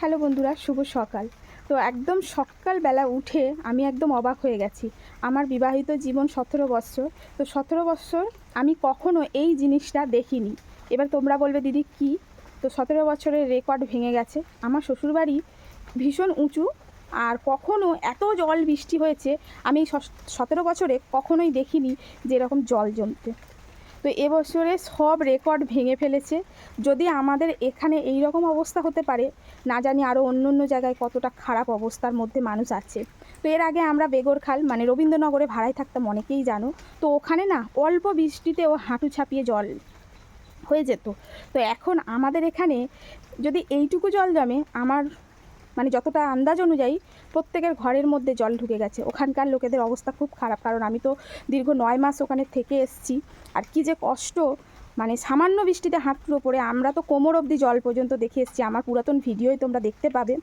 Hello বন্ধুরা, শুভ সকাল। তো একদম সকালবেলা উঠে আমি একদম অবাক হয়ে গেছি। আমার বিবাহিত জীবন সতেরো বৎসর তো সতেরো বৎসর আমি কখনো এই জিনিসটা দেখিনি। এবার তোমরা বলবে, দিদি, কি? তো সতেরো বছরের রেকর্ড ভেঙে গেছে। আমার শ্বশুরবাড়ি ভীষণ উঁচু আর কখনো এত জল বৃষ্টি হয়েছে আমি সতেরো বছরে কখনোই দেখিনি যে এরকম জল জমতে। তো এবছরে সব রেকর্ড ভেঙে ফেলেছে। যদি আমাদের এখানে এই রকম অবস্থা হতে পারে, না জানি আরও অন্য অন্য জায়গায় কতটা খারাপ অবস্থার মধ্যে মানুষ আছে। তো এর আগে আমরা বেগরখাল মানে রবীন্দ্রনগরে ভাড়ায় থাকতাম, অনেকেই জানো। তো ওখানে না অল্প বৃষ্টিতেও হাঁটু ছাপিয়ে জল হয়ে যেত। তো এখন আমাদের এখানে যদি এইটুকু জল জমে, আমার মানে যতটা আন্দাজ অনুযায়ী প্রত্যেকের ঘরের মধ্যে জল ঢুকে গেছে। ওখানকার লোকেদের অবস্থা খুব খারাপ। কারণ আমি তো দীর্ঘ নয় মাস ওখানে থেকে এসেছি। আর কি যে কষ্ট! মানে সামান্য বৃষ্টিতে হাঁটুর ওপরে। আমরা তো কোমর অবধি জল পর্যন্ত দেখে এসেছি। আমার পুরাতন ভিডিওই তোমরা দেখতে পাবে।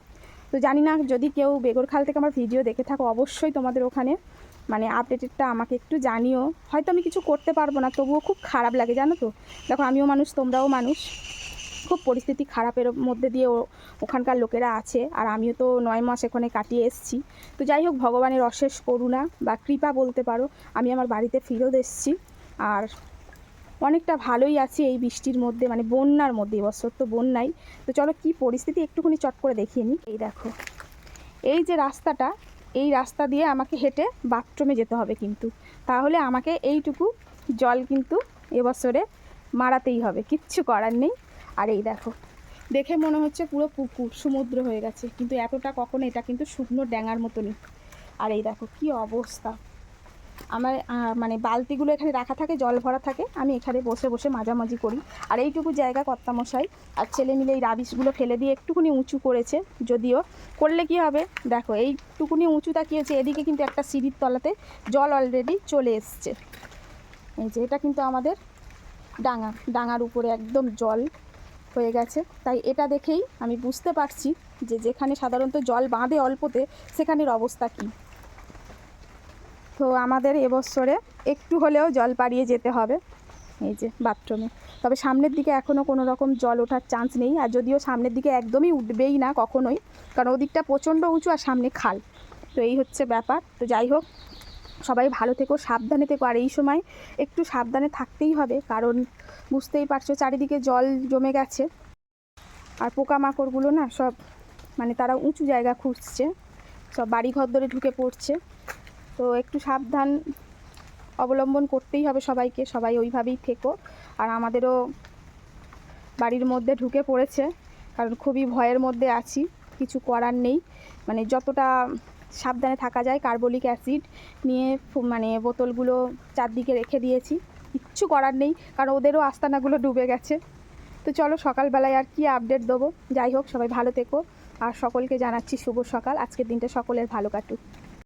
তো জানি না, যদি কেউ বেগরখাল থেকে আমার ভিডিও দেখে থাকো, অবশ্যই তোমাদের ওখানে মানে আপডেটেডটা আমাকে একটু জানিও। হয়তো আমি কিছু করতে পারব না, তবুও খুব খারাপ লাগে, জানো তো? দেখো, আমিও মানুষ, তোমরাও মানুষ। খুব পরিস্থিতি খারাপের মধ্যে দিয়ে ওখানকার লোকেরা আছে। আর আমিও তো নয় মাস এখানে কাটিয়ে এসেছি। তো যাই হোক, ভগবানের অশেষ করুণা বা কৃপা বলতে পারো, আমি আমার বাড়িতে ফিরত এসেছি। আর অনেকটা ভালোই আছি এই বৃষ্টির মধ্যে মানে বন্যার মধ্যে, এবছর তো বন্যাই। তো চলো কি পরিস্থিতি একটুখানি চট করে দেখিয়ে নিই। এই দেখো, এই যে রাস্তাটা, এই রাস্তা দিয়ে আমাকে হেঁটে বাথরুমে যেতে হবে কিন্তু। তাহলে আমাকে এইটুকু জল কিন্তু এবছরে মারাতেই হবে, কিচ্ছু করার নেই। আর এই দেখো, দেখে মনে হচ্ছে পুরো পুকুর, সমুদ্র হয়ে গেছে। কিন্তু এতটা কখনো, এটা কিন্তু শুকনো ড্যাঙার মতনই। আর এই দেখো, কি অবস্থা। আমার মানে বালতিগুলো এখানে রাখা থাকে, জল ভরা থাকে, আমি এখানে বসে বসে মাঝামাঝি করি। আর এইটুকু জায়গা কর্তামশাই আর ছেলে মিলে এই রাবিশগুলো ফেলে দিয়ে একটুকুনি উঁচু করেছে, যদিও। করলে কি হবে? দেখো, এইটুকুনি উঁচুটা কী হচ্ছে, এদিকে কিন্তু একটা সিঁড়ির তলাতে জল অলরেডি চলে এসছে। এই যে, এটা কিন্তু আমাদের ডাঙা, ডাঙার উপরে একদম জল। হয়ে গেছে। তাই এটা দেখেই আমি বুঝতে পারছি যে যেখানে সাধারণত জল বাঁধে অল্পতে, সেখানের অবস্থা কী। তো আমাদের এবছরে একটু হলেও জল পাড়িয়ে যেতে হবে এই যে বাথরুমে। তবে সামনের দিকে এখনও কোনো রকম জল ওঠার চান্স নেই, আর যদিও সামনের দিকে একদমই উঠবেই না কখনোই, কারণ ওদিকটা প্রচণ্ড উঁচু আর সামনে খাল। তো এই হচ্ছে ব্যাপার। তো যাই হোক সবাই ভালো থেকো, সাবধানে থেকো। আর এই সময় একটু সাবধানে থাকতেই হবে, কারণ বুঝতেই পারছ চারিদিকে জল জমে গেছে। আর পোকামাকড়গুলো না সব মানে তারা উঁচু জায়গা খুঁজছে, সব বাড়িঘর ধরে ঢুকে পড়ছে। তো একটু সাবধান অবলম্বন করতেই হবে সবাইকে, সবাই ওইভাবেই থেকো। আর আমাদেরও বাড়ির মধ্যে ঢুকে পড়েছে, কারণ খুবই ভয়ের মধ্যে আছি। কিছু করার নেই। মানে যতটা সাবধানে থাকা যায়, কার্বলিক অ্যাসিড নিয়ে মানে বোতলগুলো চারদিকে রেখে দিয়েছি। কিচ্ছু করার নেই, কারণ ওদেরও আস্তানাগুলো ডুবে গেছে। তো চলো সকালবেলায় আর কি আপডেট দেবো। যাই হোক, সবাই ভালো থেকো। আর সকলকে জানাচ্ছি শুভ সকাল। আজকের দিনটা সকলের ভালো কাটুক।